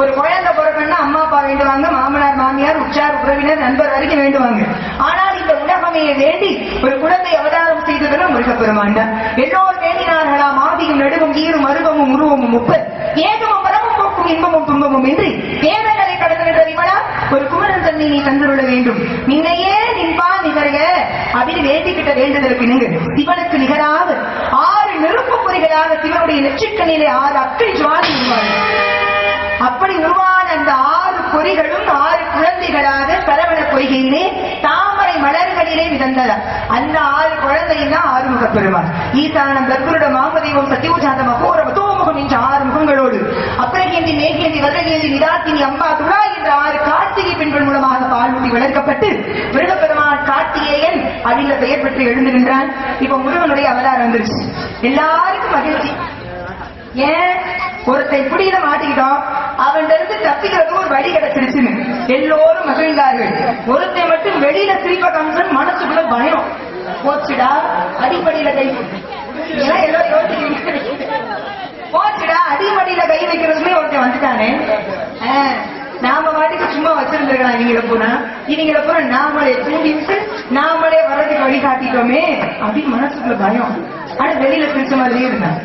ஒரு குழந்தை பிறக்கணும்னா அம்மா அப்பா வேண்டுவாங்க மாமனார் மாமியார் உற்றார் உறவினர் நண்பர் வரைக்கும் வேண்டுவாங்க. ஆனால் இந்த உலகமையை வேண்டி ஒரு குழந்தை அவதாரம் செய்ததுல முருகப்பெருமான் தான் எல்லோரும் வேண்டினார்களாம் ஆதியும் நடுவும் ஈரும் அருவமும் உருவமும் முப்பது ஏகமும் மரமும் போக்கும் இன்பமும் துன்பமும் இன்றி வேதங்களை கடந்து நின்ற ஒரு குமரன் தன்னை நீ தந்துள்ள வேண்டும். நின்னையே நின்பா நிகழ்க அப்படின்னு வேண்டிக்கிட்ட வேண்டுதலுக்கு நீங்க சிவனுக்கு நிகராக ஆறு நெருப்பு பொறிகளாக சிவனுடைய நெற்றிக்கண்ணிலே ஆறு அக்கறை ஜுவாதி உருவாங்க அப்படி உருவான அந்த ஆறு பொறிகளும் ஆறு குழந்தைகளாக சரவண பொய்கையிலே தாமரை மலர்களிலே மிதந்ததா. அந்த ஆறு குழந்தையும் தான் ஆறுமுக பெருமாள். ஈசானம் கர்ப்பருட மாமதேவம் சத்தியோஜாத மகோர மதோமுகம் என்ற ஆறு முகங்களோடு. அப்புறகேந்தி மேகேந்தி வதகேந்தி நிதாத்தினி அம்பா துளா என்ற ஆறு கார்த்திகை பெண்கள் மூலமாக பாலூட்டி வளர்க்கப்பட்டு மிருகப்பெருமாள் கார்த்திகேயன் அப்படின்ற பெயர் பெற்று எழுந்து நின்றான். இப்ப முருகனுடைய அவதாரம் வந்துருச்சு. எல்லாருக்கும் மகிழ்ச்சி. ஏன்? ஒருத்தன் புடியில மாட்டிக்கிட்டோம் அவன் இருந்து தப்பிக்கிறதுக்கு ஒரு வழி கிடைச்சிருச்சுன்னு எல்லோரும் மகிழ்ந்தார்கள். ஒருத்தன் மட்டும் வெளியில திருப்ப காமிச்சு மனசுக்குள்ள பயம். போச்சுடா அடிப்படையில கை ஏன் எல்லாரும் யோசிக்கிறீங்க. போச்சுடா அடிமடியில கை வைக்கிறதுமே ஒருத்தன் வந்துட்டானே. நாம வாட்டிக்கு சும்மா வச்சிருந்திருக்கலாம் இவங்கள பூரா இவங்கள பூரா நாமளே தூண்டி விட்டு நாமளே வர்றதுக்கு வழி காட்டிட்டோமே. அப்படின்னு மனசுக்குள்ள பயம். ஆனா வெளியில பிரிச்ச மாதிரியே இருந்தாங்க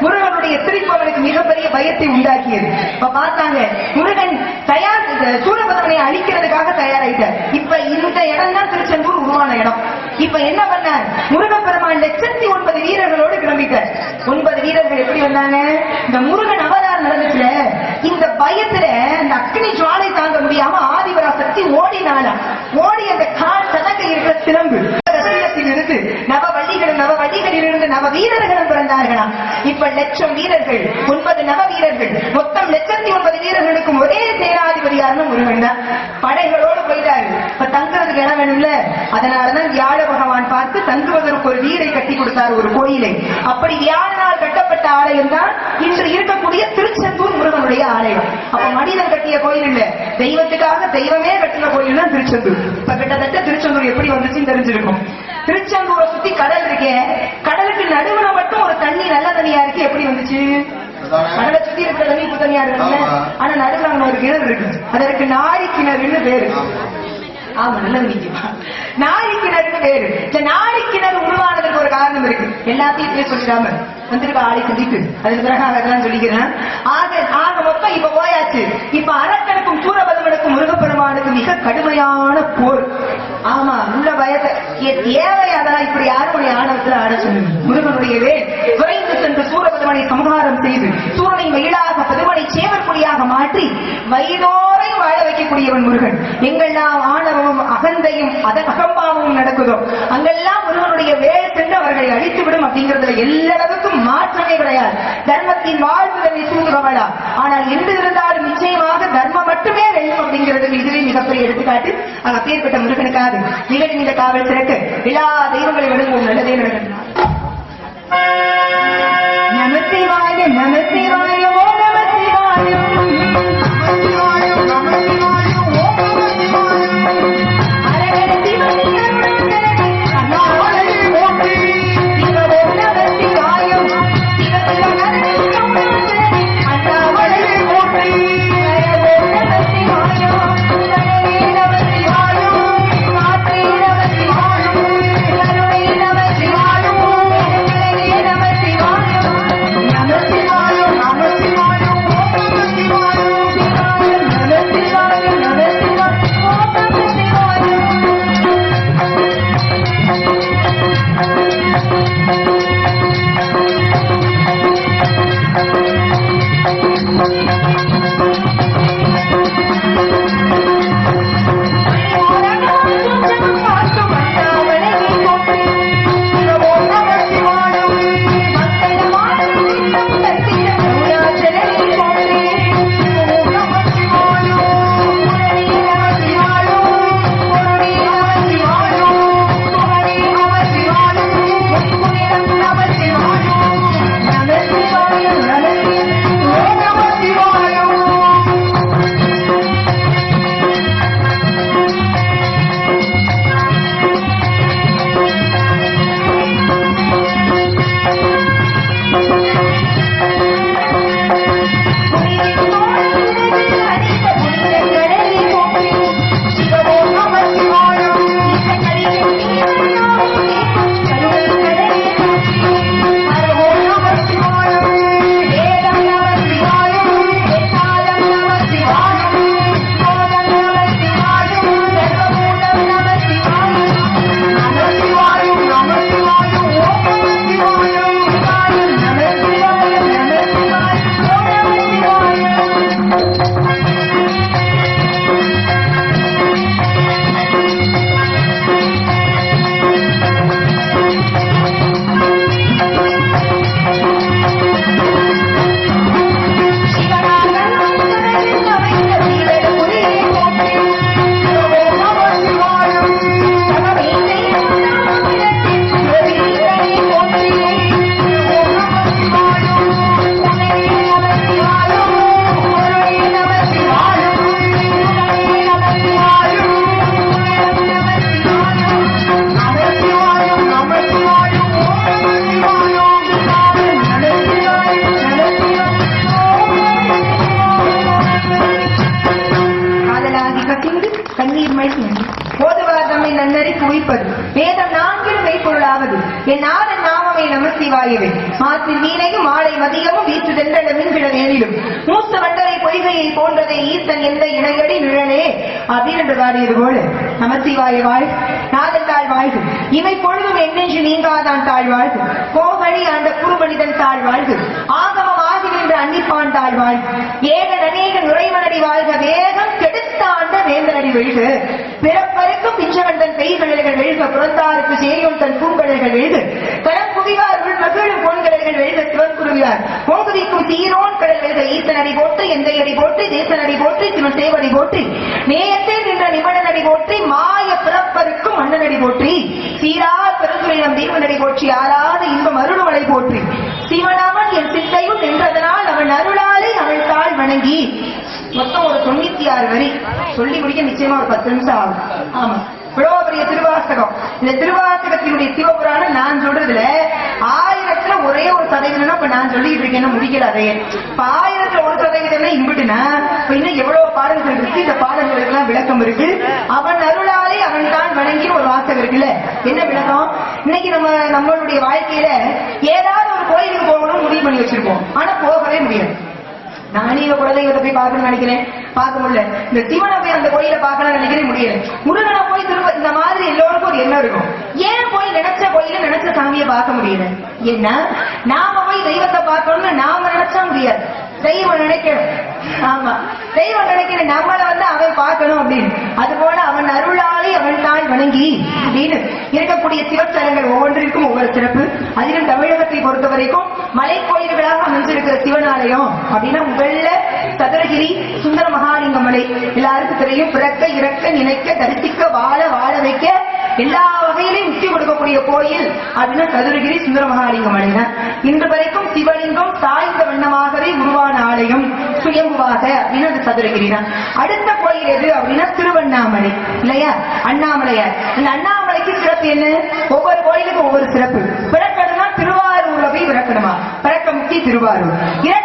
முருகனுடைய சிரிப்பு அவனுக்கு மிகப்பெரிய பயத்தை உண்டாக்கியது. இப்ப பார்த்தாங்க முருகன் தயார் இந்த அழிக்கிறதுக்காக தயாராயிட்டார். இப்ப இந்த இடம் தான் திருச்செந்தூர் உருவான இடம். இப்ப என்ன பண்ணார்? முருகப்பெருமான் லட்சத்தி ஒன்பது வீரர்களோடு கிளம்பிட்டார். ஒன்பது வீரர்கள் எப்படி வந்தாங்க? இந்த முருகன் அவதார் நடந்துச்சுல இந்த பயத்துல அந்த அக்னி ஜுவாலை தாங்க முடியாம ஆதிபராசக்தி ஓடினால ஓடி அந்த கால் சதங்க இருக்கிற சிலம்பு இருந்து நவ நவ வீரர்களும் பிறந்தார்களாம். இப்ப லட்சம் வீரர்கள் ஒன்பது நவ வீரர்கள் மொத்தம் லட்சத்தி ஒன்பது வீரர்களுக்கும் ஒரே சேனாதிபதியான முருகன் தான். படைகளோடு போயிட்டாரு. இப்ப தங்குறதுக்கு இடம் வேணும்ல? அதனாலதான் வியாழ பகவான் பார்த்து தங்குவதற்கு ஒரு வீரை கட்டி கொடுத்தார் ஒரு கோயிலை. அப்படி வியாழனால் கட்டப்பட்ட ஆலயம் தான் இன்று இருக்கக்கூடிய திருச்செந்தூர் முருகனுடைய ஆலயம். அப்ப மனிதன் கட்டிய கோயில் இல்ல. தெய்வத்துக்காக தெய்வமே கட்டின கோயில் தான் திருச்செந்தூர். இப்ப கிட்டத்தட்ட திருச்செந்தூர் எப்படி வந்துச்சுன்னு தெரிஞ்சிருக்கும். திருச்செந்தூரை சுத்தி கடல் இருக்கே. கடலுக்கு நடுவுல மட்டும் ஒரு தண்ணி நல்ல தண்ணியா இருக்கு. எப்படி வந்துச்சு? கடலை சுத்தி இருக்கிற தண்ணி உப்பு தண்ணியா இருக்குல்ல ஆமா. ஆனா நடுவுல அங்க ஒரு கிணறு இருக்கு. அதற்கு நாரி கிணறுன்னு பேரு. ஆமா. நல்ல நினைக்குமா நாரி கிணறுன்னு பேரு. இந்த நாரி கிணறு உருவானதுக்கு ஒரு காரணம் இருக்கு. எல்லாத்தையும் சொல்லிடாம வந்திருக்க ஆளை சந்தித்து அதுக்கு பிறகு அதெல்லாம் சொல்லிக்கிறேன். ஆக ஆக மொத்தம் இப்ப போயாச்சு. இப்ப அரக்கனுக்கும் சூரபதமனுக்கும் முருகப்பெருமானுக்கு மிக கடுமையான போர். ஆமா உள்ள பயத்தை. ஏ- தேவை அதெல்லாம் இப்படி யாருடைய ஆணவத்துல ஆட சொல்லுங்க முருகனுடைய வேல் விரைந்து சென்று சூரபதமனை சமகாரம் செய்து சூரனை மயிலாக பதுமனை சேவற்குடியாக மாற்றி வயதோரை வாழ வைக்கக்கூடியவன் முருகன். எங்கெல்லாம் ஆணவமும் அகந்தையும் அதன் அகம்பாவமும் நடக்குதோ அங்கெல்லாம் முருகனுடைய வேல் சென்று அவர்களை அழித்து விடும் அப்படிங்கிறதுல எல்லாருக்கும் மாற்றமே கிடையாது. தர்மத்தின் வாழ்வுகளை சூழ்கிறவளா ஆனால் எந்த இருந்தாலும் மட்டுமே வெல்லும் அப்படிங்கிறது இதுவே மிகப்பெரிய எடுத்துக்காட்டு அங்க பேர்பட்ட முருகனுக்காக நிகழ்ச்சி இந்த காவல் சிறக்க எல்லா தெய்வங்களை விடுவோம் நல்லதே நடக்கணும் நமசிவாய நமசிவாய ஓ நமசிவாயம் மணி நம்மை தம்மை நன்னறி குவிப்பது. வேதம் நான்கிலும் மெய்ப்பொருளாவது. என் ஆறு நாமமே நம சிவாயவே. மீனையும் மாலை மதியமும் வீற்று தென்றல மின்கிட வேலிலும் மூத்த வண்டரை பொய்கையை போன்றதே ஈசன் எந்த இணையடி நிழலே? அப்படின்னு பாடியது போல நமசிவாய வாழ் நாதன் தாழ் வாழ்வு இவை பொழுதும் என்னென்று நீங்காதான் தாழ் வாழ்வு கோகழி ஆண்ட குறுமனிதன் தாழ் வாழ்வு ஆகமம் ஆகி நின்ற அன்னிப்பான் தாழ் வாழ்வு ஏக நனேக நுழைவனடி வாழ்க. வேகம் கெடுத்தான் வேந்தனடி வெழுக பிறப்பருக்கும் பிஞ்சவந்தன் பெய்கழல்கள் வெழுக புறந்தாருக்கு சேரியும் தன் பூங்கழல்கள் வெழுக கரம் குவிவார் உள் மகிழும் பொன்கடல்கள் வெழுக சிவன் குருவியார் போகுதிக்கும் தீரோன் கடல் வெழுக ஈத்தனடி போற்றி எந்த அடி போற்றி தேசனடி போற்றி சிவன் சேவடி போற்றி நேயத்தில் நின்ற நிபுணனடி போற்றி மாய பிறப்பருக்கும் மன்னனடி போற்றி சீரா பெருந்துரையிடம் தீவனடி போற்றி ஆறாத இன்பம் அருள்மலை போற்றி. சிவனவன் என் சித்தையும் நின்றதனால் அவன் அருளாலே அவள் தாழ் வணங்கி மொத்தம் ஒரு தொண்ணூத்தி ஆறு வரி. சொல்லி முடிக்க நிச்சயமா ஒரு பத்து நிமிஷம் ஆகும். ஆமா. இவ்வளவு பெரிய திருவாசகம். இந்த திருவாசகத்தினுடைய சிவபுராணம் நான் சொல்றதுல ஆயிரத்துல ஒரே ஒரு சதவீதம் இப்ப நான் சொல்லிட்டு இருக்கேன் முடிக்கல அதே இப்ப ஆயிரத்துல ஒரு சதவீதம்னா இம்பிட்டுனா இப்ப இன்னும் எவ்வளவு பாடல்கள் இருக்கு? இந்த பாடல்களுக்கு எல்லாம் விளக்கம் இருக்கு. அவன் அருளாலே அவன் தான் வணங்கி ஒரு வாசகம் இருக்குல்ல. என்ன விளக்கம்? இன்னைக்கு நம்ம நம்மளுடைய வாழ்க்கையில ஏதாவது ஒரு கோயிலுக்கு போகணும்னு முடிவு பண்ணி வச்சிருப்போம். ஆனா போகவே முடியாது. நானே குலதெய்வத்தை போய் பார்க்கணும்னு நினைக்கிறேன். பார்க்க முடியல. இந்த சிவனை போய் அந்த கோயிலை பார்க்கணும்னு நினைக்கிறேன் முடியல. முருகனை போய் திரும்ப இந்த மாதிரி எல்லோருக்கும் ஒரு எண்ணம் இருக்கும். ஏன் போய் நினைச்ச கோயில நினைச்ச சாமியை பார்க்க முடியல? ஏன்னா நாம போய் தெய்வத்தை பார்க்கணும்னு நாம நினைச்சா முடியாது. தெய்வம் நினைக்கணும். ஆமா. தெய்வம் நினைக்கணும் நம்மளை வந்து அவன் பார்க்கணும் அப்படின்னு. அது போல அவன் அருளாளி அவன் தான் வணங்கி அப்படின்னு இருக்கக்கூடிய சிவத்தலங்கள் ஒவ்வொன்றிற்கும் ஒவ்வொரு சிறப்பு. அதிலும் தமிழகத்தை பொறுத்த வரைக்கும் மலை கோயில்களாக அமைஞ்சிருக்கிற சிவனாலயம் அப்படின்னா முதல்ல சதுரகிரி சுந்தர மகாலிங்க மலை. எல்லாருக்கும் தெரியும் பிறக்க இறக்க நினைக்க தரிசிக்க வாழ வாழ வைக்க எல்லா வகையிலையும் முக்தி கொடுக்கக்கூடிய கோயில் அப்படின்னா சதுரகிரி சுந்தர மகாலிங்க மலை இன்று வரைக்கும் சிவலிங்கம் சாய்ந்த வண்ணமாகவே உருவான ஆலயம் சுயம்புவாக அப்படின்னு அது சதுரகிரி தான். அடுத்த கோயில் எது அப்படின்னா திருவண்ணாமலை. இல்லையா? அண்ணாமலையார் இந்த அண்ணாமலைக்கு சிறப்பு என்ன? ஒவ்வொரு கோயிலுக்கும் ஒவ்வொரு சிறப்பு. பிறக்கணும்னா திருவாரூர்ல போய் பிறக்கணுமா பிறக்க முக்தி திருவாரூர்.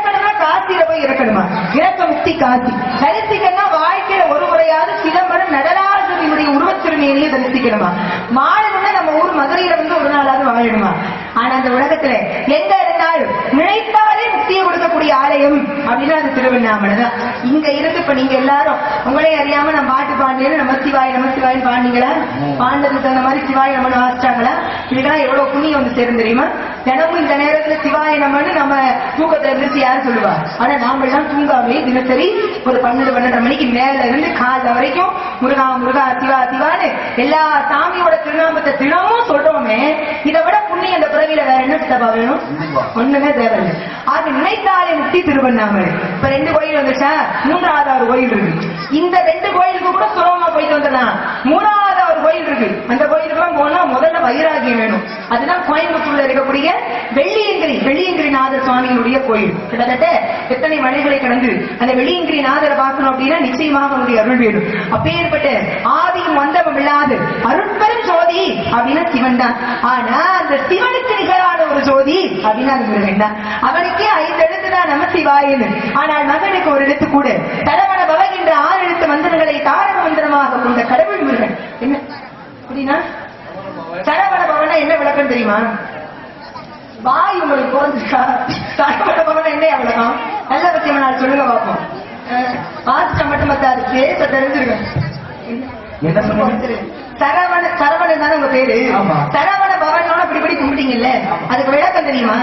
இறக்கணும்னா காசியில போய் இறக்கணுமா? இறக்க முக்தி காசி தரிசிக்கணும்னா வாழ்க்கையில ஒரு முறையாவது சிதம்பரம் நடராஜனுடைய உருவத்திருமையிலேயே தரிசிக்கணுமா? வாழணும்னா நம்ம ஊர் மதுரையில வந்து ஒரு நாளாவது வாழணுமா? ஆனா அந்த உலகத்துல எங்க இருந்தாலும் நினைத்தாலே முக்தியை கொடுக்கக்கூடிய ஆலயம் அப்படின்னா அது திருவண்ணாமலை தான். இங்க இருந்து இப்ப நீங்க எல்லாரும் உங்களே அறியாம நான் பாட்டு பாடினேன்னு நம சிவாய் நம சிவாய் பாடினீங்களா? பாண்டதுக்கு தகுந்த மாதிரி சிவாய் நம்ம வாசிச்சாங்களா இதுக்கெல்லாம் எவ்வளவு புண்ணியம் வந்து சேரும் தெரியுமா? தினமும் இந்த நேரத்துல சிவாய நம்மன்னு நம்ம தூக்கத்துல எந்திரிச்சு யாரும் சொல்லுவா? ஆனா நாம எல்லாம் தூங்காமே தினசரி ஒரு பன்னெண்டு பன்னெண்டரை மணிக்கு மேல இருந்து காலைல வரைக்கும் முருகா முருகா சிவா சிவான்னு எல்லா சாமியோட திருநாமத்தை தினமும் சொல்றோமே இதை விட புண்ணியம் இந்த பிறவியில வேற என்ன சித்தப்பா வேணும்? ஒண்ணுமே தேவையில்லை. அது நினைத்தாலே முக்தி திருவண்ணாமலை. இப்ப ரெண்டு கோயில் வந்துச்சா மூன்றாவது ஒரு கோயில் இருக்கு. இந்த ரெண்டு கோயிலுக்கு கூட சுலபமா போயிட்டு வந்துடலாம் மூணாவது ஒரு கோயில் இருக்கு அந்த கோயிலுக்குலாம் போனா முதல்ல வைராகியம் வேணும். அதுதான் கோயம்புத்தூர்ல இருக்கக்கூடிய வெள்ளியங்கிரி வெள்ளியங்கிரிநாதர் சுவாமியினுடைய கோயில். கிட்டத்தட்ட எத்தனை மலைகளை கடந்து அந்த வெள்ளியங்கிரிநாதரை பார்க்கணும் அப்படின்னா நிச்சயமாக அவனுடைய அருள் வேணும். அப்பேற்பட்ட ஆதியும் வந்தவம் இல்லாது அருட்பெரும் ஜோதி அப்படின்னா சிவன் தான். ஆனா அந்த சிவனுக்கு நிகரான ஒரு ஜோதி அப்படின்னா அது முருகன் தான். அவனுக்கே ஐந்து எழுத்து தான் நம சிவாயன்னு. ஆனால் மகனுக்கு ஒரு எழுத்து கூட. தடவன பவகின்ற ஆறு எழுத்து மந்திரங்களை தாரக மந்திரமாக கொண்ட கடவுள் முருகன். என்ன? அப்படின்னா சரவண பவனா என்ன விளக்கம் தெரியுமா? வாய் உங்களுக்கு பிறந்திருக்கா சரவண பவனா என்ன விளக்கம்? நல்ல பத்தியமா நான் சொல்லுங்க பார்ப்போம். வாசிச்சா மட்டும் பத்தாது பேச தெரிஞ்சிருக்கேன் என்ன சொன்னீங்க? சரவண சரவணன் தானே உங்க பேரு. சரவண பவனோட இப்படி இப்படி கும்பிட்டீங்கல்ல? அதுக்கு விளக்கம் தெரியுமா?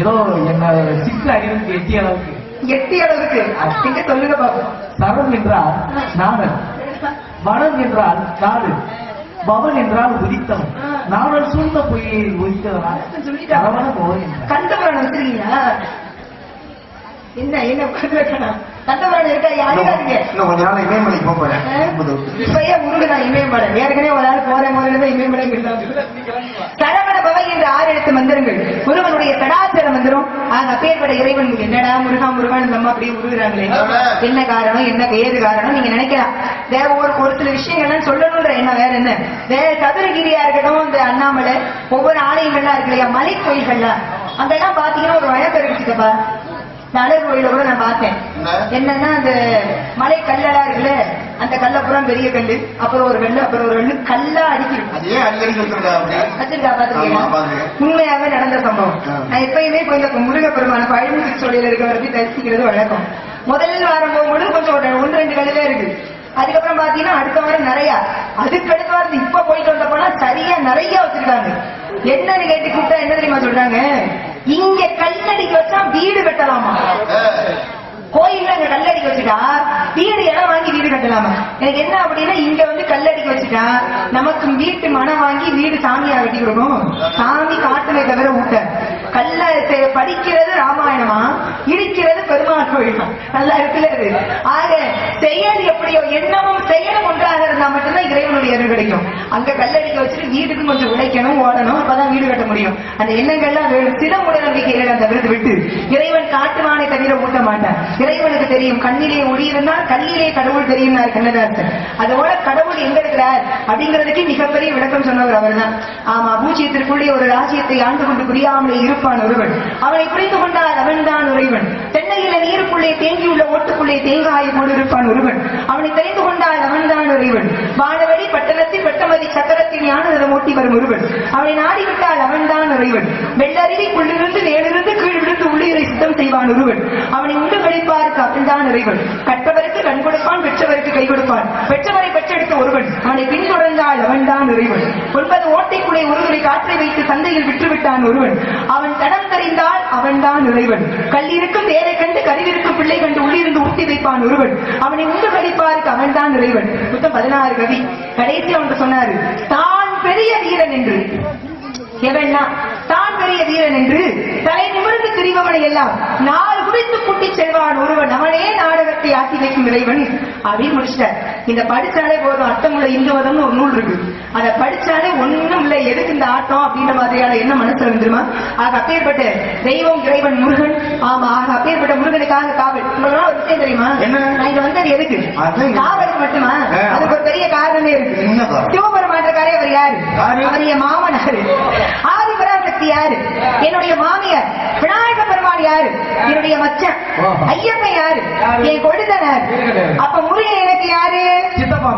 ஏதோ என்ன சிக்ஸ் அறிவுக்கு எட்டிய அளவுக்கு. எட்டி அளவுக்கு. நீங்க சொல்லுங்க பாப்போம் சரம் என்றால் நாடல் வனம் என்றால் நாடு பவன் என்றால் உதித்தவன். நாடல் சூழ்ந்த பொய்யை பவன் என்றார். கந்தபுராணம் வச்சிருக்கீங்களா என்ன என்ன உட்கார்ந்து கந்தபுராணம் இருக்கா யாருக்காருங்க இன்னும் கொஞ்ச நாள் இமயமலைக்கு போக போறேன். இப்பயே முருகனா இமயமலை ஏற்கனவே ஒரு ஆள் போற முதல்ல இமயமலை சரவண என்ற ஆறு எழுத்து மந்திரங்கள். முருகனுடைய சடாச்சர மந்திரம். ஆக அப்பேற்பட்ட இறைவன் என்னடா முருகா முருகான்னு நம்ம அப்படியே உருகுறாங்களே என்ன காரணம் என்ன ஏது காரணம் நீங்க நினைக்கலாம். வேற ஒரு ஒரு சில விஷயங்கள்லாம் சொல்லணும்ன்ற என்ன வேற என்ன? வேற சதுரகிரியா இருக்கட்டும் இந்த அண்ணாமலை ஒவ்வொரு ஆலயங்கள்லாம் இருக்கு இல்லையா? மலை கோயில்கள்லாம் அங்கெல்லாம் பாத்தீங்கன்னா ஒரு வழக்கம் இருக்குப்பா அழகு கோயில கூட நான் பார்த்தேன். என்ன? என்னன்னா அந்த மலை கல்லெல்லாம் இருக்குல்ல அந்த கல்லப்புறம் பெரிய கல்லு அப்புறம் ஒரு கல்லு அப்புறம் ஒரு கல்லு கல்லா பாத்துருக்கேன். உண்மையாவே நடந்த சம்பவம். நான் எப்பயுமே போய் இந்த முருகப்பெருமான பழமுதி சோழியில இருக்க வரைக்கும் தரிசிக்கிறது வழக்கம். முதல் வாரம் போகும்போது கொஞ்சம் ஒன்று ரெண்டு கல்லுதான் இருக்கு அதுக்கப்புறம் பாத்தீங்கன்னா அடுத்த வாரம் நிறைய. அதுக்கு அடுத்த வாரம் இப்ப போயிட்டு வந்த போனா சரியா நிறைய வச்சிருக்காங்க. என்னன்னு கேட்டு கூப்பிட்டா என்ன தெரியுமா சொல்றாங்க? இங்க கல்லடிக்கு வச்சா வீடு கட்டலாமா? கோயில்ல அங்க கல்லடிக்க வச்சுட்டா? வீடு இடம் வாங்கி வீடு கட்டலாமா? எனக்கு என்ன அப்படின்னா இங்க வந்து கல்லடிக்க வச்சுட்டா நமக்கு வீட்டு மனம் வாங்கி வீடு சாமியா வெட்டி கொடுக்கும். சாமி காட்டுமே தவிர ஊட்ட. கல்ல படிக்கிறது ராமாயணமா? இடிக்கிறது பெருமாள் கோயிலும் நல்லா இருக்குல்ல ஆக செயல் எப்படியோ எண்ணமும் இருந்தா மட்டும்தான் இறைவனுடைய அருள் கிடைக்கும். அங்க கல்லடிக்க வச்சுட்டு வீட்டுக்கு கொஞ்சம் உழைக்கணும் ஓடணும் அப்பதான் வீடு கட்ட முடியும். அந்த எண்ணங்கள்லாம் வேணும் சில மூட நம்பிக்கைகள் அந்த விருது விட்டு இறைவன் காட்டுவானை தவிர ஊட்ட மாட்டான். இறைவனுக்கு தெரியும் கண்ணிலே ஒளி இருந்தால் கல்லிலே கடவுள் தெரியும் கண்ணதாசன். அதோட கடவுள் எங்க இருக்கிறார் அப்படிங்கிறதுக்கு மிகப்பெரிய விளக்கம் சொன்னவர் அவர் தான் ஆமா பூஜ்யத்திற்குள்ளே ஒரு ராஜ்யத்தை ஆண்டு கொண்டு புரியாமலே இருப்பான் ஒருவன். அவனை புரிந்து கொண்டால் அவன் தான் உறைவன் தென்னையில நீருக்குள்ளே தேங்கியுள்ள ஓட்டுக்குள்ளே தேங்காய் கொண்டு ஒருவன். அவனை தெரிந்து கொண்டால் அவன்தான் உறைவன் வானவெளி பட்டணத்தில் பட்டமதி சக்கரத்தில் ஞானதம் ஓட்டி வரும் ஒருவன். அவனை நாடிவிட்டால் அவன்தான் இறைவன். வெள்ளறிவை உள்ளிருந்து நேரிலிருந்து கீழ் விழுந்து உள்ளீரை சுத்தம் செய்வான் ஒருவன். அவனை உண்டு கழிப்பாருக்கு அவன்தான் இறைவன். கற்றவருக்கு கண் கொடுப்பான் பெற்றவருக்கு கை கொடுப்பான். பெற்றவரை ஒருவன். அவனை பின்தொடர்ந்தால் அவன்தான் இறைவன். ஒன்பது ஓட்டைக்குடைய ஒருவரை காற்றை வைத்து சந்தையில் விற்றுவிட்டான் ஒருவன். அவன் தடம் தெரிந்தால் அவன்தான் இறைவன். கல்லிருக்கும் வேரை கண்டு கருவிருக்கும் பிள்ளை கண்டு உள்ளிருந்து ஊட்டி வைப்பான் ஒருவன். அவனை உண்டு கழிப்பாருக்கு அவன்தான் இறைவன். மொத்தம் பதினாறு கவி. கடைசி அவன் சொன்னாரு தான் பெரிய வீரன் என்று. எவன்னா? தான் பெரிய வீரன் என்று. தலை நிமிர்ந்து திரிபவனை எல்லாம் நாலு குடித்து கூட்டி செல்வான் ஒருவன். அவனே நாடகத்தை ஆக்கி வைக்கும் இறைவன். அப்படின்னு முடிச்சிட்டார். இந்த படிச்சாலே போதும் அர்த்தமுள்ள இந்துவதம்னு ஒரு நூல் இருக்கு அதை படிச்சாலே ஒண்ணும் இல்லை எதுக்கு இந்த ஆட்டம் அப்படின்ற மாதிரியான என்ன மனசுல வந்துருமா ஆக அப்பேற்பட்ட தெய்வம் இறைவன் முருகன் ஆமா ஆக அப்பேற்பட்ட முருகனுக்காக காவல் உங்களுக்கு ஒரு விஷயம் தெரியுமா என்ன? நான் இங்க வந்தது எதுக்கு. காவலுக்கு மட்டுமா. அதுக்கு ஒரு பெரிய காரணமே இருக்கு? சிவபெருமான்றக்காரே அவர் யாரு? அவர் என் மாமனாரு ஆதிபராசக்தி யாரு? என்னுடைய மாமியார். விநாயக பெருமாள் யாரு? என்னுடைய மச்சான். ஓஹோ. ஐயப்பன் யாரு? என் கொழுந்தனார். அப்ப முருகன் எனக்கு யாரு? சித்தப்பா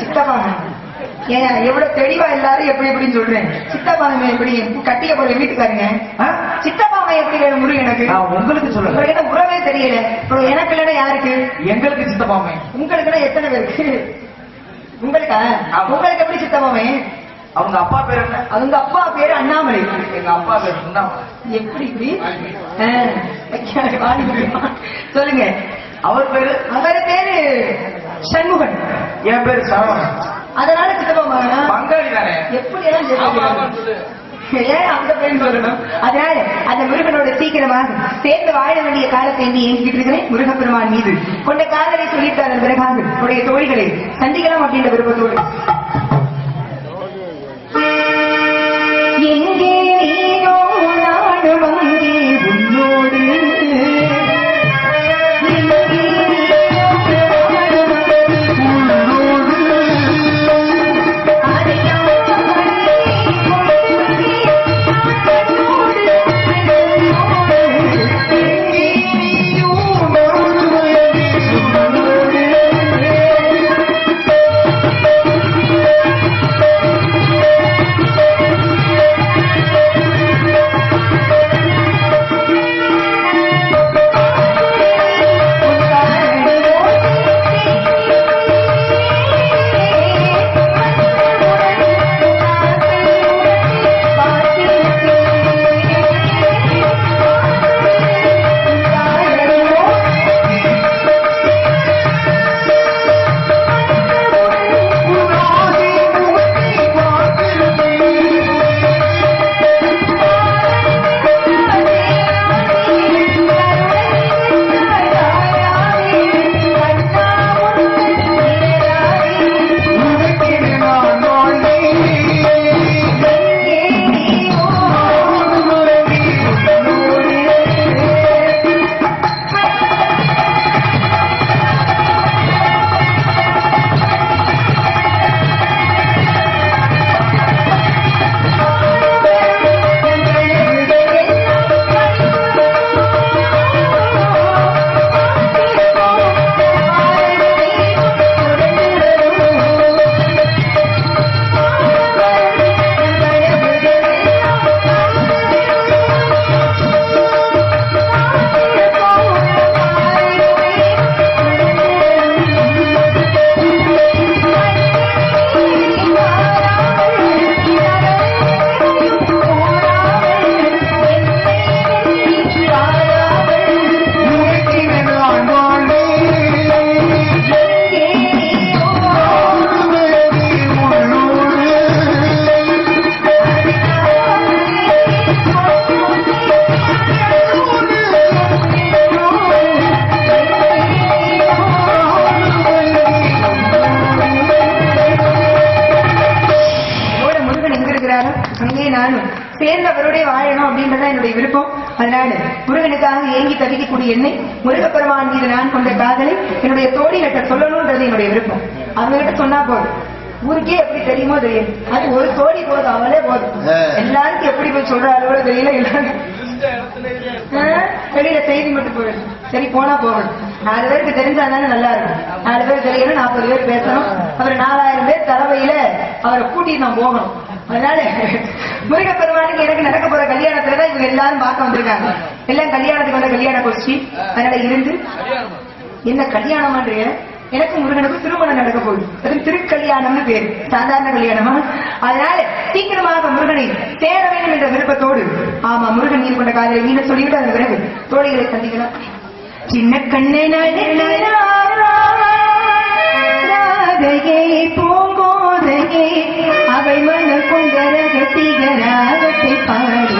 சித்தப்பா. ஏன் எவ்வளவு தெளிவா எல்லாரும் எப்படி எப்படின்னு சொல்றேன். சித்தப்பா எப்படி கட்டிய போல வீட்டுக்காருங்க? சித்தப்பாமை எப்படி முருகனுக்கு நான் உங்களுக்கு என்ன உறவே தெரியல. அப்புறம் எனக்கு இல்லைன்னா யாருக்கு? எங்களுக்கு சித்தப்பா பையன் உங்களுக்கு எத்தனை பேருக்கு? உங்களுக்கா. உங்களுக்கு எப்படி சித்தமாவே அவங்க அப்பா பேர் என்ன? அவங்க அப்பா பேரு அண்ணாமலை. எங்க அப்பா பேர் என்ன எப்படி இப்படி. சொல்லுங்க. அவர் பேரு? அவர் பேரு சண்முகன். என் பேரு சரவணன். அதனால சித்தப்பாங்க பங்காளி தானே? எப்படி எல்லாம். ஏன் அந்த பேர் சொல்லணும்? அதனால அந்த முருகனோட சீக்கிரமாக சேர்ந்து வாழ வேண்டிய காலத்தை எண்ணி ஏங்கிட்டு இருக்கிறேன் முருகப்பெருமான் மீது. கொண்ட காதலை சொல்லிட்டார் அந்த பிறகாக உடைய தோழிகளை சந்திக்கலாம் அப்படின்ற விருப்பத்தோடு. சேர்ந்து அவரோட வாழணும் அப்படின்றதான் என்னுடைய விருப்பம். அதனால முருகனுக்காக ஏங்கி தவிக்கக்கூடிய என்னை முருகப்பெருமான் மீது நான் கொண்ட காதலை என்னுடைய தோழிகிட்ட சொல்லணும்ன்றது என்னுடைய விருப்பம். அவங்க கிட்ட சொன்னா போதும். ஊருக்கே எப்படி தெரியுமோ தெரியும் அது ஒரு தோழி போதும் அவளே போதும். எல்லாருக்கும் எப்படி போய் சொல்றாளோ தெரியல எல்லாரும். வெளியில செய்தி மட்டும் போயிடும் சரி போனா போகணும். நாலு பேருக்கு தெரிஞ்சாதானே நல்லா இருக்கும். நாலு பேர் தெரியணும் நாற்பது பேர் பேசணும். அப்புறம் நாலாயிரம் பேர் தலைவையில அவரை கூட்டிட்டு நான் போகணும். அதனால முருகப்பெருமானுக்கு எனக்கு நடக்க போற கல்யாணத்துலதான் இவங்க எல்லாரும் பார்க்க வந்திருக்காங்க. எல்லாம் கல்யாணத்துக்கு வந்த கல்யாண கோஷ்டி. அதனால இருந்து என்ன கல்யாணம் பண்றீங்க எனக்கு முருகனுக்கு திருமணம் நடக்க போகுது. அது திருக்கல்யாணம்னு பேர். சாதாரண கல்யாணமா? அதனால சீக்கிரமாக முருகனை தேட வேண்டும் என்ற விருப்பத்தோடு ஆமா முருகன் நீர் கொண்ட காதலை நீங்க சொல்லிவிட்டு அந்த பிறகு தோழிகளை சந்திக்கலாம். சின்ன கண்ணே போங்கோ பாடலே அவை மனம் கொண்ட ரகசிகராகத்தை பாடி.